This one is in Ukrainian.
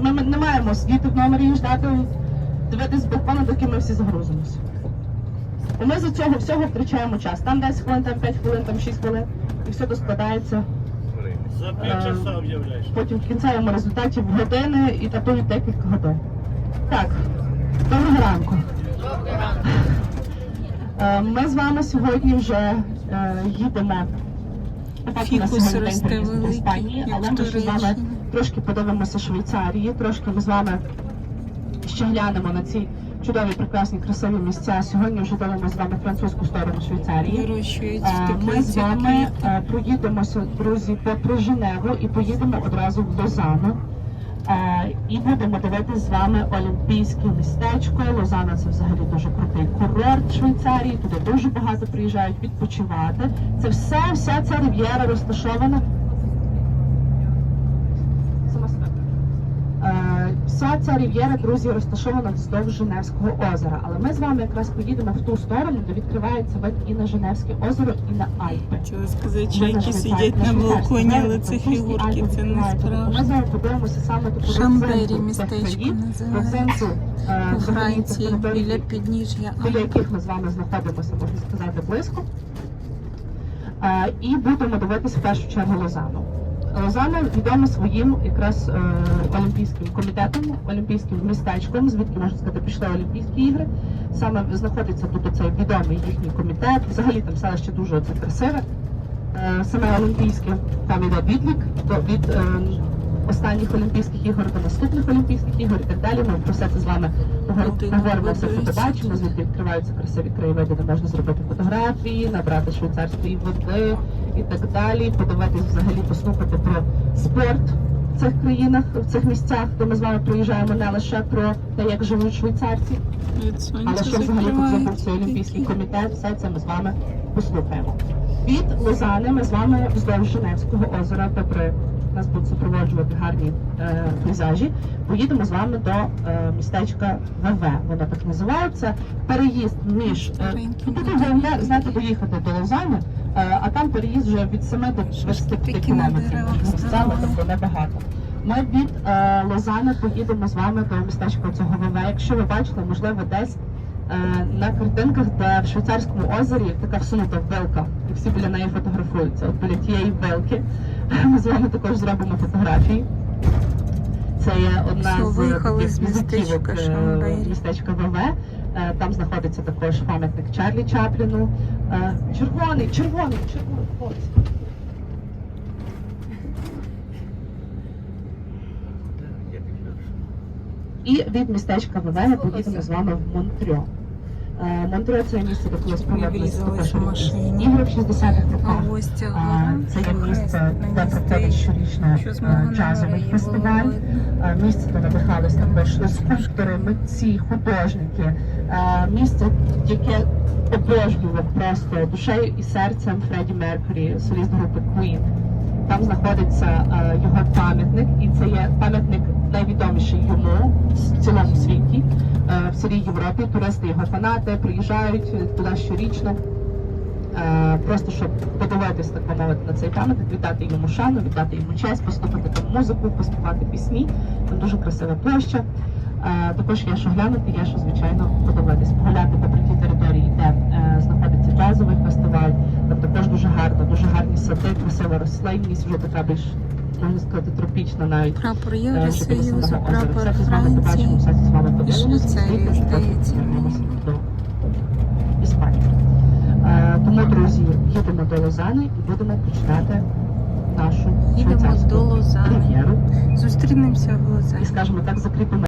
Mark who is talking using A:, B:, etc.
A: ми, ми не маємо сидіти в номері і ждати, дивитись з балкона, доки ми всі загрузимося. Бо ми за цього всього втрачаємо час. Там 10 хвилин, там 5 хвилин, там 6 хвилин. І все то складається.
B: За
A: Е,
B: півчаса об'являєш.
A: Потім в кінцевому результаті в години і татують декілька годин. Так, доброго ранку. Е, Ми з вами сьогодні вже е, їдемо.
C: Фікус росте великий, як
A: але трошки подивимося Швейцарії, трошки ми з вами ще глянемо на ці чудові, прекрасні, красиві місця. Сьогодні вже дивимося з вами французьку сторону Швейцарії. Е, Ми з вами е, проїдемося, друзі, попри Женеву і поїдемо одразу в Лозану. Е, І будемо дивитися з вами Олімпійське містечко. Лозана це взагалі дуже крутий курорт Швейцарії. Туди дуже багато приїжджають відпочивати. Це все, вся ця рив'єра розташована. Вся ця рів'єра, друзі, розташована вздовж Женевського озера. Але ми з вами якраз поїдемо в ту сторону, де відкривається вид і на Женевське озеро, і на Альпи.
C: Хотіла сказати, чайки сидять на балконі, але це фігурки, це не.
A: Тобто Ми
C: справжні.
A: зараз подивимося саме таку
C: Шамбері містечко називається.
A: е,
C: У Франції біля підніжжя.
A: біля яких ми з вами знаходимося, можна сказати, близько. Е, І будемо дивитися в першу чергу Лозану. Лозана відома своїм якраз е, олімпійським комітетом, олімпійським містечком, звідки можна сказати, пішли Олімпійські ігри. Саме знаходиться тут цей відомий їхній комітет. Взагалі там селище дуже це красиве. Е, Саме олімпійське там іде відлік від е, останніх Олімпійських ігор до наступних Олімпійських ігор і так далі. Ми про все це з вами поговоримо, все це побачимо. Звідки відкриваються красиві краєвиди, де можна зробити фотографії, набрати швейцарської води і так далі. Подивитись взагалі, послухати про спорт в цих країнах, в цих місцях, де ми з вами приїжджаємо не лише про те, як живуть швейцарці, але що взагалі тут олімпійський комітет, все це ми з вами послухаємо. Від Лозани ми з вами вздовж Женевського озера, попри нас будуть супроводжувати гарні е, пейзажі. Поїдемо з вами до е, містечка ВВ. Воно так називається. Переїзд між е, головне, знаєте, доїхати до Лозани, е, а там переїзд вже від 7 до 25 кілометрів
C: ставили.
A: тобто небагато. Ми від е, Лозани поїдемо з вами до містечка цього ВВ. Якщо ви бачили, можливо, десь е, на картинках, де в швейцарському озері така всунута вилка, і всі біля неї фотографуються. От біля тієї вилки ми з вами також зробимо фотографії. Це є одна
C: Все,
A: з
C: виїхали з містечка
A: е,
C: Шамбері.
A: містечка ВВ. Е, Там знаходиться також пам'ятник Чарлі Чапліну. Е, Червоний, червоний, червоний. ось. І від містечка ВВ ми поїдемо з вами в Монтрьо. Е, Монтрьо це місце, колись проводилися
C: врізалась в машині.
A: ігри в 60-х
C: А
A: роках. Це є місце, де проходить щорічно джазовий фестиваль. Місце, де надихались також скульптори, митці, художники. Е, Місце, яке обожнював просто душею і серцем Фредді Меркурі, соліст групи Queen. Там знаходиться е, його пам'ятник, і це є пам'ятник найвідоміший йому в цілому світі, е, в цілій Європі. Туристи його фанати приїжджають туди щорічно. Е, Просто щоб подивитись, так би мовити, на цей пам'ятник, віддати йому шану, віддати йому честь, послухати там музику, поспівати пісні. Там дуже красива площа. Е, Також є що глянути, є що звичайно подивитись, погуляти по тій території, де знаходиться джазовий фестиваль. Там також дуже гарно, дуже гарні сади, красива рослинність, вже така більш можна сказати тропічна навіть.
C: Прапор
A: е,
C: Євросоюзу,
A: озера.
C: прапор Франції.
A: подивимося.
C: Швейцарії, здається.
A: Іспанії. Е, Тому, друзі, їдемо до Лозани і будемо починати нашу
C: Їдемо до Лозани. Зустрінемося в Лозані.
A: І скажімо так, закріпимо